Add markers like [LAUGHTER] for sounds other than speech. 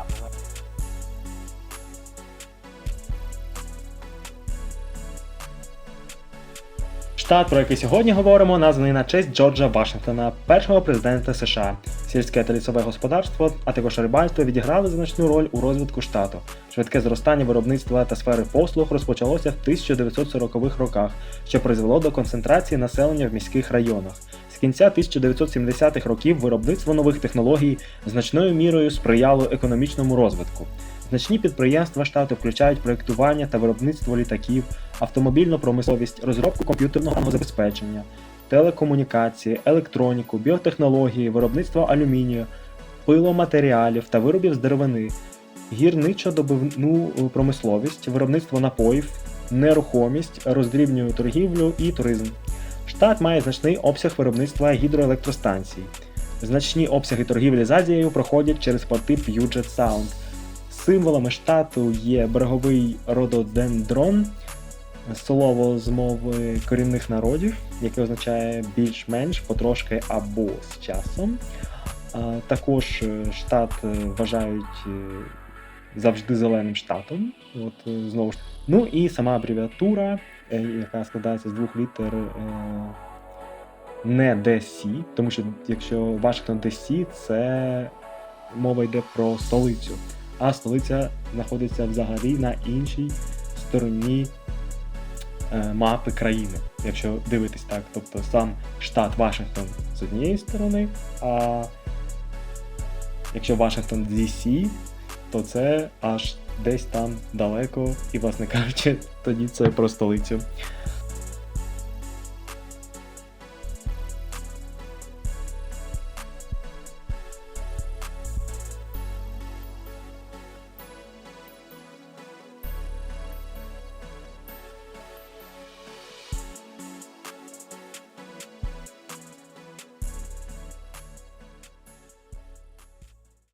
ยับนะครับ Штат, про який сьогодні говоримо, названий на честь Джорджа Вашингтона, першого президента США. Сільське та лісове господарство, а також рибальство відіграли значну роль у розвитку штату. Швидке зростання виробництва та сфери послуг розпочалося в 1940-х роках, що призвело до концентрації населення в міських районах. Кінця 1970-х років виробництво нових технологій значною мірою сприяло економічному розвитку. Значні підприємства штату включають проєктування та виробництво літаків, автомобільну промисловість, розробку комп'ютерного забезпечення, телекомунікації, електроніку, біотехнології, виробництво алюмінію, пиломатеріалів та виробів з деревини, гірничо-добивну промисловість, виробництво напоїв, нерухомість, роздрібнюю торгівлю і туризм. Штат має значний обсяг виробництва гідроелектростанцій. Значні обсяги торгівлі з Азією проходять через порти Puget Sound. Символами штату є береговий рододендрон, слово з мови корінних народів, яке означає більш-менш потрошки або з часом. Також е, штат е, вважають е, завжди зеленим штатом. От, знову ж. Ну і сама абревіатура, яка складається з двох літер. е, Не DC, тому що якщо Вашингтон DC, це мова йде про столицю а столиця знаходиться взагалі на іншій стороні е, мапи країни, якщо дивитись так. Тобто сам штат Вашингтон з однієї сторони, а якщо Вашингтон DC, то це аж десь там далеко, і, власне кажучи, [LAUGHS] тоді це про столицю.